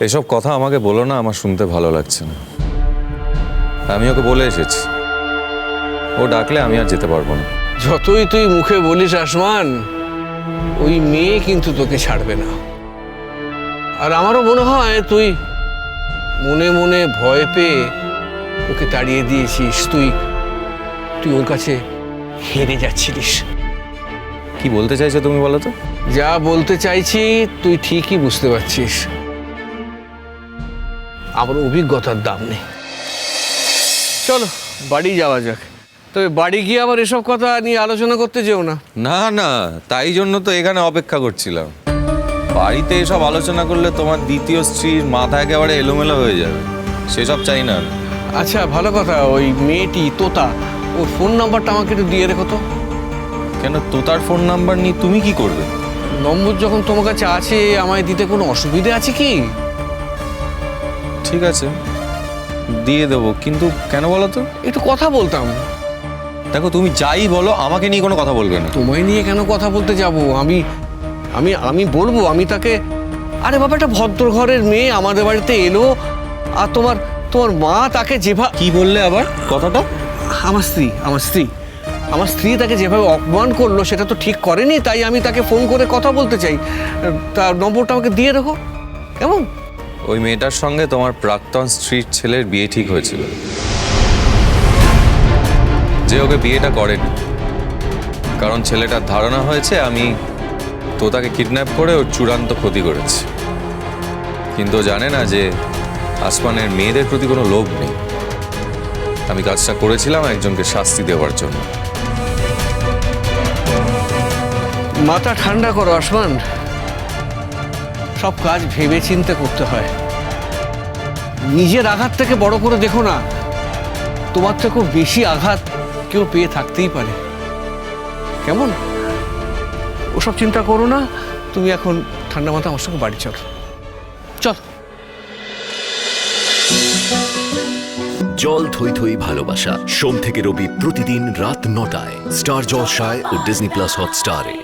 এসব কথা আমাকে বলো না আমার শুনতে ভালো লাগছে না। আমি ওকে বলে এসেছি। ও ডাকলে আমি আর যেতে পারব না। যতই তুই মুখে বলিস আসমান ওই মেয়ে কিন্তু তোকে ছাড়বে না। আর আমারও মনে হয় তুই মনে মনে ভয় পেয়ে ওকে তাড়িয়ে দিয়েছিস তুই তুই ওর কাছে হেরে যাচ্ছিলিস। কি বলতে চাইছো তুমি বলো তো? যা বলতে চাইছি তুই ঠিকই বুঝতে পারছিস। আমার অভিজ্ঞতার দাম নেই। চলো বাড়ি যাওয়া যাক। তবে বাড়ি গিয়ে আবার এসব কথা নিয়ে আলোচনা করতে যেও না। না না তাই জন্য তো এখানে অপেক্ষা করছিলাম। বাড়িতে এসব আলোচনা করলে তোমার দ্বিতীয় স্ত্রীর মাথা একেবারে এলোমেলো হয়ে যাবে। সেসব চাই না আচ্ছা ভালো কথা ওই মেয়েটি তোতা ওর ফোন নাম্বারটা আমাকে একটু দিয়ে রেখো তো। কেন তোতার ফোন নাম্বার নিয়ে তুমি কি করবে? নম্বর যখন তোমার কাছে আছে আমায় দিতে কোনো অসুবিধে আছে কি? ঠিক আছে দিয়ে দেবো কিন্তু কেন বলো তো? একটু কথা বলতাম। দেখো তুমি যাই বলো আমাকে নিয়ে কোনো কথা বলবে না। তোমায় নিয়ে কেন কথা বলতে যাব? আমি আমি আমি বলব আমি তাকে আরে বাবা একটা ভদ্র ঘরের মেয়ে আমাদের বাড়িতে এলো আর তোমার তোমার মা তাকে যেভাবে কি বললে আবার কথাটা? আমার স্ত্রী আমার স্ত্রী। আমার স্ত্রী তাকে যেভাবে অপমান করল সেটা তো ঠিক করেনি তাই আমি তাকে ফোন করে কথা বলতে চাই। তার নম্বরটা আমাকে দিয়ে রাখো কেমন? ওই মেয়েটার সঙ্গে তোমার প্রাক্তন স্ত্রীর ছেলের বিয়ে ঠিক হয়েছিল। যে ওকে বিয়েটা করেনি। কারণ ছেলেটার ধারণা হয়েছে আমি তো তাকে কিডন্যাপ করে ওর চূড়ান্ত ক্ষতি করেছি। কিন্তু জানে না যে আসমানের মেয়েদের প্রতি কোনো লোভ নেই। আমি কাজটা করেছিলাম একজনকে শাস্তি দেওয়ার জন্য। মাথা ঠান্ডা করো, আসমান। সব কাজ ভেবে চিন্তে করতে হয়। নিজের আঘাত থেকে বড় করে দেখো না। তোমার থেকেও বেশি আঘাত কেউ পেয়ে থাকতেই পারে। কেমন? ওসব চিন্তা করো না। তুমি এখন ঠান্ডা মাথা আমার সঙ্গে বাড়ি চল। চল। জল থই থই ভালোবাসা। সোম থেকে রবি প্রতিদিন রাত নটায়। স্টার জলসায় ও ডিজনি প্লাস হটস্টারে।